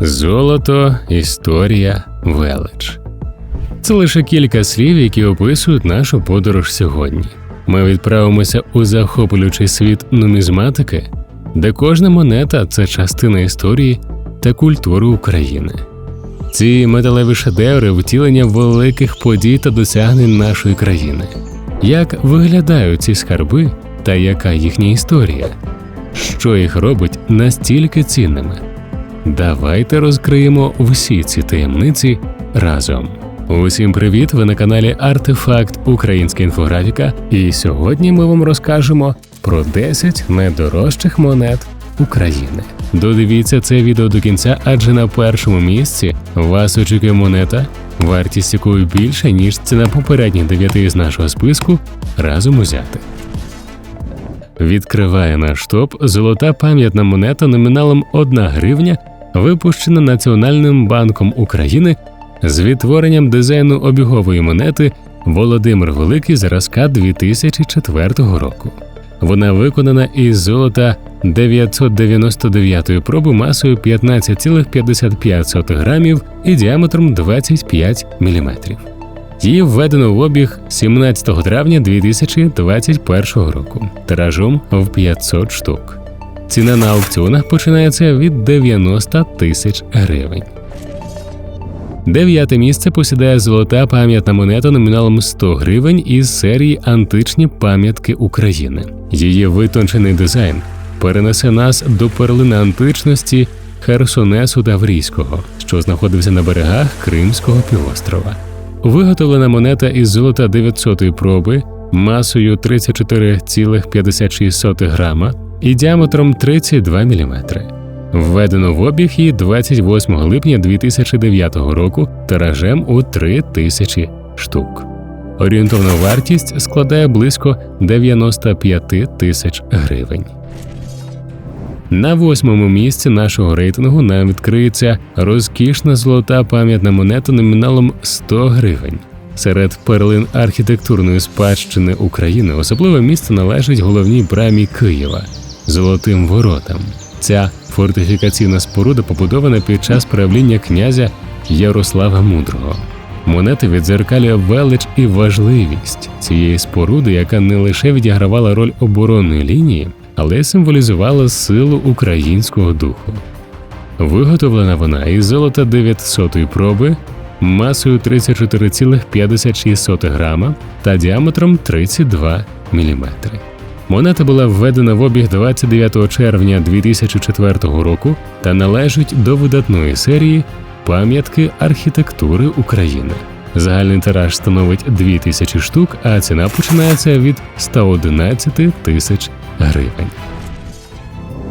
Золото, історія, велич. Це лише кілька слів, які описують нашу подорож сьогодні. Ми відправимося у захоплюючий світ нумізматики, де кожна монета це частина історії та культури України. Ці металеві шедеври втілення великих подій та досягнень нашої країни. Як виглядають ці скарби та яка їхня історія? Що їх робить настільки цінними? Давайте розкриємо всі ці таємниці разом. Усім привіт! Ви на каналі Артефакт Українська інфографіка, і сьогодні ми вам розкажемо про 10 найдорожчих монет України. Додивіться це відео до кінця, адже на першому місці вас очікує монета, вартість якої більше, ніж ціна попередніх дев'яти з нашого списку разом узяти. Відкриває наш топ золота пам'ятна монета номіналом 1 гривня, випущена Національним банком України з відтворенням дизайну обігової монети Володимир Великий зразка 2004 року. Вона виконана із золота 999 проби масою 15,55 грамів і діаметром 25 мм. Її введено в обіг 17 травня 2021 року тиражом в 500 штук. Ціна на аукціонах починається від 90 тисяч гривень. Дев'яте місце посідає золота пам'ятна монета номіналом 100 гривень із серії Античні пам'ятки України. Її витончений дизайн перенесе нас до перлини античності Херсонесу Таврійського, що знаходився на берегах Кримського півострова. Виготовлена монета із золота 900-ї проби масою 34,56 грама і діаметром 32 мм. Введено в обіг її 28 липня 2009 року тиражем у 3 тисячі штук. Орієнтовна вартість складає близько 95 тисяч гривень. На восьмому місці нашого рейтингу нам відкриється розкішна золота пам'ятна монета номіналом 100 гривень. Серед перлин архітектурної спадщини України особливе місце належить головній брамі Києва Золотим Воротам. Ця фортифікаційна споруда побудована під час правління князя Ярослава Мудрого. Монета відзеркалює велич і важливість цієї споруди, яка не лише відігравала роль оборонної лінії, але й символізувала силу українського духу. Виготовлена вона із золота 900-ї проби масою 34,56 грама та діаметром 32 мм. Монета була введена в обіг 29 червня 2004 року та належить до видатної серії пам'ятки архітектури України. Загальний тираж становить 2000 штук, а ціна починається від 111 тисяч гривень.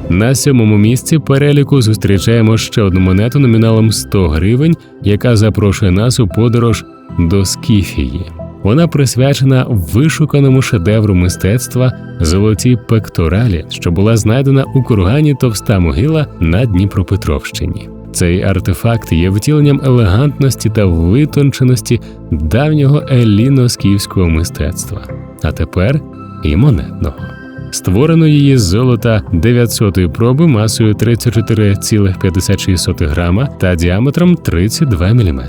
На сьомому місці переліку зустрічаємо ще одну монету номіналом 100 гривень, яка запрошує нас у подорож до Скіфії. Вона присвячена вишуканому шедевру мистецтва золотій пекторалі, що була знайдена у кургані Товста могила на Дніпропетровщині. Цей артефакт є втіленням елегантності та витонченості давнього еліно-скіфського мистецтва, а тепер і монетного. Створено її з золота 900-ї проби масою 34,56 грама та діаметром 32 мм.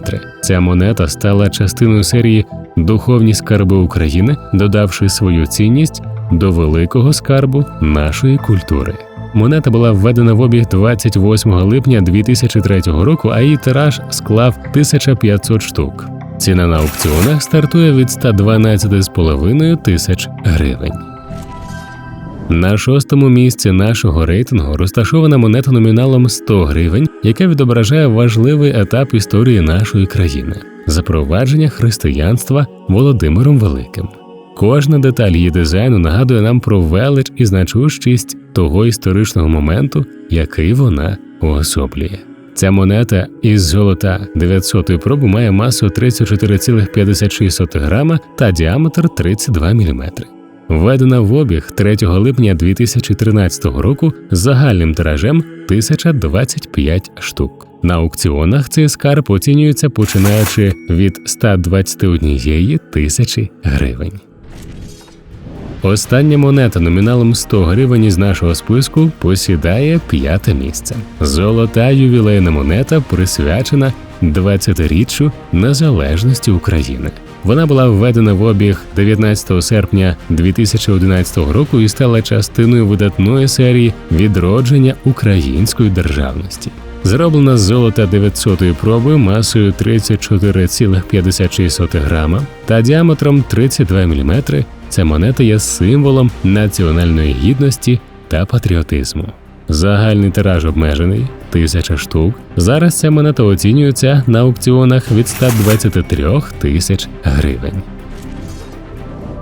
Ця монета стала частиною серії Духовні скарби України, додавши свою цінність до великого скарбу нашої культури. Монета була введена в обіг 28 липня 2003 року, а її тираж склав 1500 штук. Ціна на аукціонах стартує від 112,5 тисяч гривень. На шостому місці нашого рейтингу розташована монета номіналом 100 гривень, яка відображає важливий етап історії нашої країни запровадження християнства Володимиром Великим. Кожна деталь її дизайну нагадує нам про велич і значущість того історичного моменту, який вона уособлює. Ця монета із золота 900-ї проби має масу 34,56 грама та діаметр 32 мм. Введена в обіг 3 липня 2013 року з загальним тиражем 1025 штук. На аукціонах цей скарб оцінюється починаючи від 121 тисячі гривень. Остання монета номіналом 100 гривень із нашого списку посідає п'яте місце. Золота ювілейна монета присвячена 20-річчю незалежності України. Вона була введена в обіг 19 серпня 2011 року і стала частиною видатної серії відродження української державності. Зроблена з золота 900-ї проби масою 34,56 грама та діаметром 32 мм. Ця монета є символом національної гідності та патріотизму. Загальний тираж обмежений тисяча штук. Зараз ця монета оцінюється на аукціонах від 123 тисяч гривень.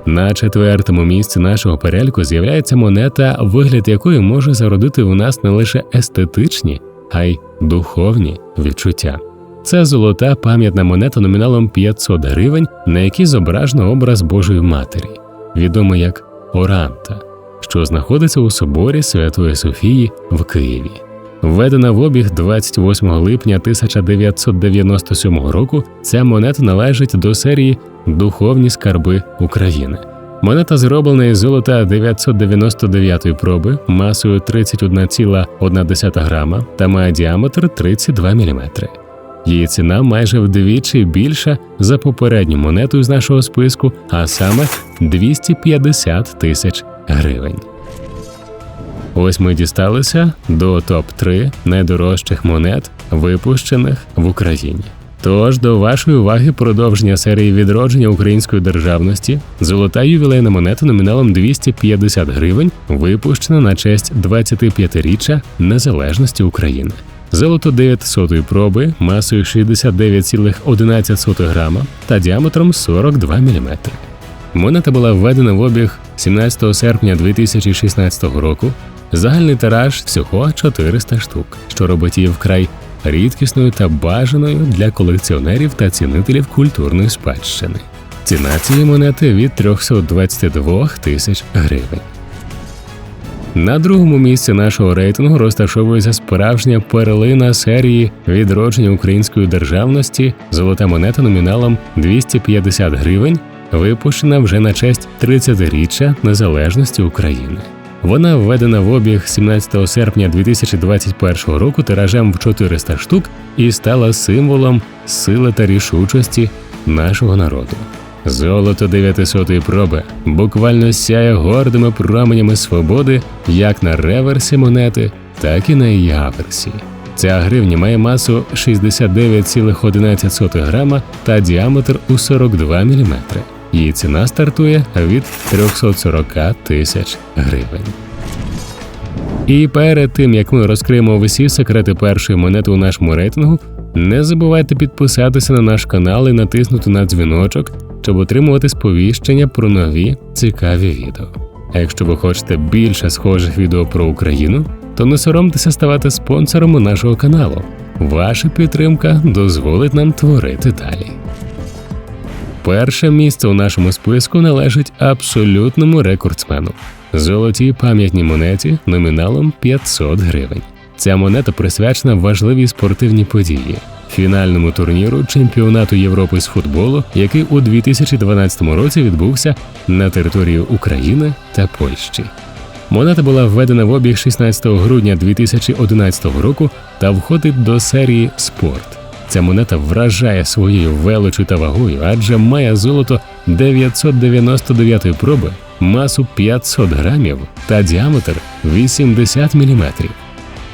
На четвертому місці нашого переліку з'являється монета, вигляд якої може зародити у нас не лише естетичні, а й духовні відчуття. Це золота пам'ятна монета номіналом 500 гривень, на якій зображено образ Божої Матері, відомий як Оранта, що знаходиться у соборі Святої Софії в Києві. Введена в обіг 28 липня 1997 року, ця монета належить до серії Духовні скарби України. Монета зроблена із золота 999 проби масою 31,1 грама та має діаметр 32 мм. Її ціна майже вдвічі більша за попередню монету з нашого списку, а саме 250 тисяч гривень. Ось ми дісталися до топ-3 найдорожчих монет, випущених в Україні. Тож до вашої уваги продовження серії відродження української державності, золота ювілейна монета номіналом 250 гривень, випущена на честь 25-річчя незалежності України. Золото 900 проби масою 69,11 грама та діаметром 42 мм. Монета була введена в обіг 17 серпня 2016 року. Загальний тираж всього 400 штук, що робить її вкрай рідкісною та бажаною для колекціонерів та цінителів культурної спадщини. Ціна цієї монети від 322 тисяч гривень. На другому місці нашого рейтингу розташовується справжня перлина серії відродження української державності, золота монета номіналом 250 гривень, випущена вже на честь 30-річчя незалежності України. Вона введена в обіг 17 серпня 2021 року тиражем в 400 штук і стала символом сили та рішучості нашого народу. Золото 900-ї проби буквально сяє гордими променями свободи як на реверсі монети, так і на її аверсі. Ця гривня має масу 69,11 грама та діаметр у 42 мм. Її ціна стартує від 340 тисяч гривень. І перед тим як ми розкриємо усі секрети першої монети у нашому рейтингу, не забувайте підписатися на наш канал і натиснути на дзвіночок, щоб отримувати сповіщення про нові цікаві відео. А якщо ви хочете більше схожих відео про Україну, то не соромтеся ставати спонсорами нашого каналу. Ваша підтримка дозволить нам творити далі. Перше місце у нашому списку належить абсолютному рекордсмену золотій пам'ятній монеті номіналом 500 гривень. Ця монета присвячена важливій спортивній події фінальному турніру чемпіонату Європи з футболу, який у 2012 році відбувся на території України та Польщі. Монета була введена в обіг 16 грудня 2011 року та входить до серії Спорт. Ця монета вражає своєю величю та вагою, адже має золото 999 проби, масу 500 грамів та діаметр 80 мм.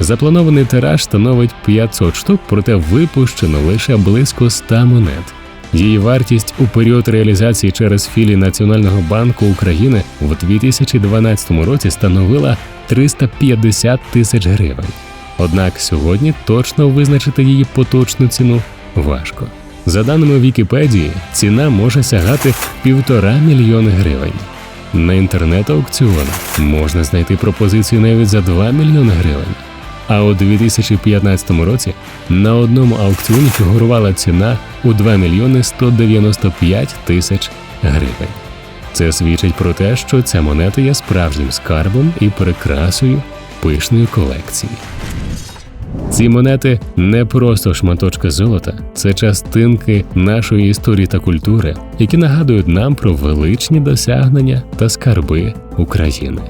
Запланований тираж становить 500 штук, проте випущено лише близько 100 монет. Її вартість у період реалізації через філії Національного банку України в 2012 році становила 350 тисяч гривень. Однак сьогодні точно визначити її поточну ціну важко. За даними Вікіпедії, ціна може сягати півтора мільйони гривень. На інтернет-аукціонах можна знайти пропозицію навіть за 2 мільйони гривень. А у 2015 році на одному аукціоні фігурувала ціна у 2 мільйони 195 тисяч гривень. Це свідчить про те, що ця монета є справжнім скарбом і прикрасою пишної колекції. Ці монети не просто шматочки золота, це частинки нашої історії та культури, які нагадують нам про величні досягнення та скарби України.